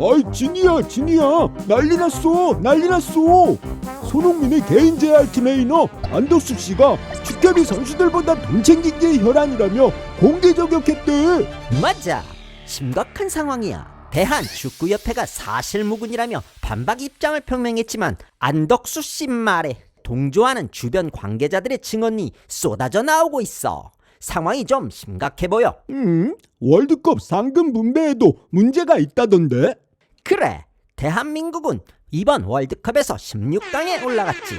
아이 진이야 진이야 난리 났어 난리 났어 손흥민의 개인 재활 트레이너 안덕수 씨가 축협이 선수들보다 돈 챙긴 게 혈안이라며 공개 저격했대 맞아. 심각한 상황이야. 대한축구협회가 사실무근이라며 반박 입장을 표명했지만 안덕수 씨 말에 동조하는 주변 관계자들의 증언이 쏟아져 나오고 있어. 상황이 좀 심각해 보여. 음 월드컵 상금 분배에도 문제가 있다던데 그래, 대한민국은 이번 월드컵에서 16강에 올라갔지.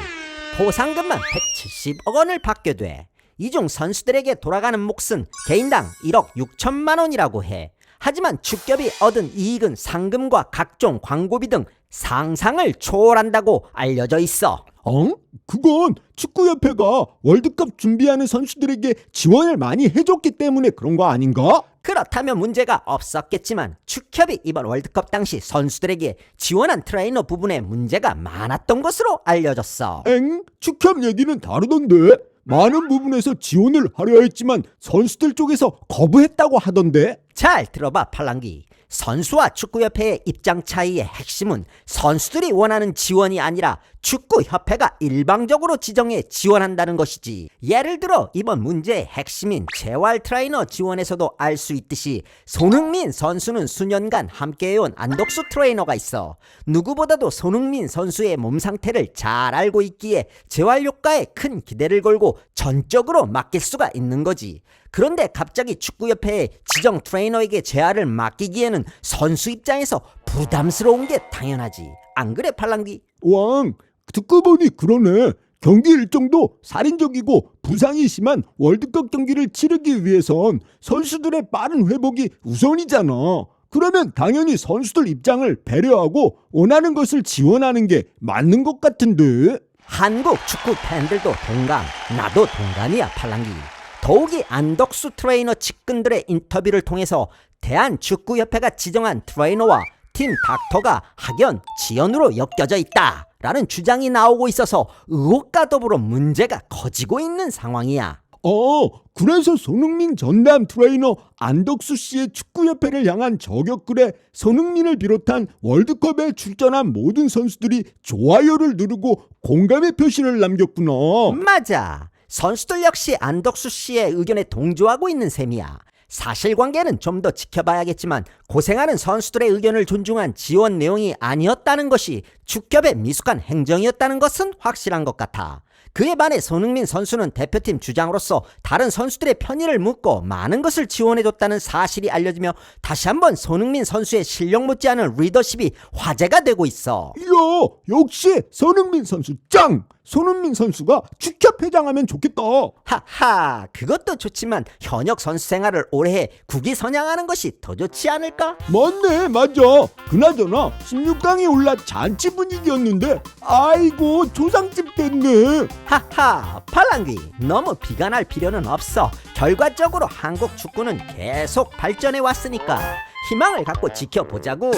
보상금만 170억 원을 받게 돼. 이중 선수들에게 돌아가는 몫은 개인당 1억 6천만 원이라고 해. 하지만 축협이 얻은 이익은 상금과 각종 광고비 등 상상을 초월한다고 알려져 있어. 어? 그건 축구협회가 월드컵 준비하는 선수들에게 지원을 많이 해줬기 때문에 그런 거 아닌가? 그렇다면 문제가 없었겠지만 축협이 이번 월드컵 당시 선수들에게 지원한 트레이너 부분에 문제가 많았던 것으로 알려졌어. 엥? 축협 얘기는 다르던데? 많은 부분에서 지원을 하려 했지만 선수들 쪽에서 거부했다고 하던데? 잘 들어봐 팔랑기 선수와 축구협회의 입장 차이의 핵심은 선수들이 원하는 지원이 아니라 축구협회가 일방적으로 지정해 지원한다는 것이지. 예를 들어 이번 문제의 핵심인 재활 트레이너 지원에서도 알 수 있듯이 손흥민 선수는 수년간 함께해온 안덕수 트레이너가 있어 누구보다도 손흥민 선수의 몸 상태를 잘 알고 있기에 재활 효과에 큰 기대를 걸고 전적으로 맡길 수가 있는 거지. 그런데 갑자기 축구협회에 지정 트레이너에게 재활을 맡기기에는 선수 입장에서 부담스러운 게 당연하지. 안 그래, 팔랑귀? 왕, 듣고 보니 그러네. 경기 일정도 살인적이고 부상이 심한 월드컵 경기를 치르기 위해선 선수들의 빠른 회복이 우선이잖아. 그러면 당연히 선수들 입장을 배려하고 원하는 것을 지원하는 게 맞는 것 같은데. 한국 축구 팬들도 동감, 나도 동감이야, 팔랑귀. 더욱이 안덕수 트레이너 측근들의 인터뷰를 통해서 대한축구협회가 지정한 트레이너와 팀 닥터가 학연, 지연으로 엮여져 있다. 라는 주장이 나오고 있어서 의혹과 더불어 문제가 커지고 있는 상황이야. 어, 그래서 손흥민 전담 트레이너 안덕수 씨의 축구협회를 향한 저격글에 손흥민을 비롯한 월드컵에 출전한 모든 선수들이 좋아요를 누르고 공감의 표시를 남겼구나. 맞아. 선수들 역시 안덕수 씨의 의견에 동조하고 있는 셈이야. 사실관계는 좀 더 지켜봐야겠지만 고생하는 선수들의 의견을 존중한 지원 내용이 아니었다는 것이 축협의 미숙한 행정이었다는 것은 확실한 것 같아. 그에 반해 손흥민 선수는 대표팀 주장으로서 다른 선수들의 편의를 묻고 많은 것을 지원해줬다는 사실이 알려지며 다시 한번 손흥민 선수의 실력 못지않은 리더십이 화제가 되고 있어. 이야, 역시 손흥민 선수 짱! 손흥민 선수가 축협회장하면 좋겠다. 하하, 그것도 좋지만 현역 선수 생활을 오래 해 국위 선양하는 것이 더 좋지 않을까? 맞네, 맞아. 그나저나 16강에 올라 잔치 분위기였는데, 아이고 조상집 됐네. 하하, 팔랑귀, 너무 비관할 필요는 없어. 결과적으로 한국 축구는 계속 발전해 왔으니까 희망을 갖고 지켜보자고.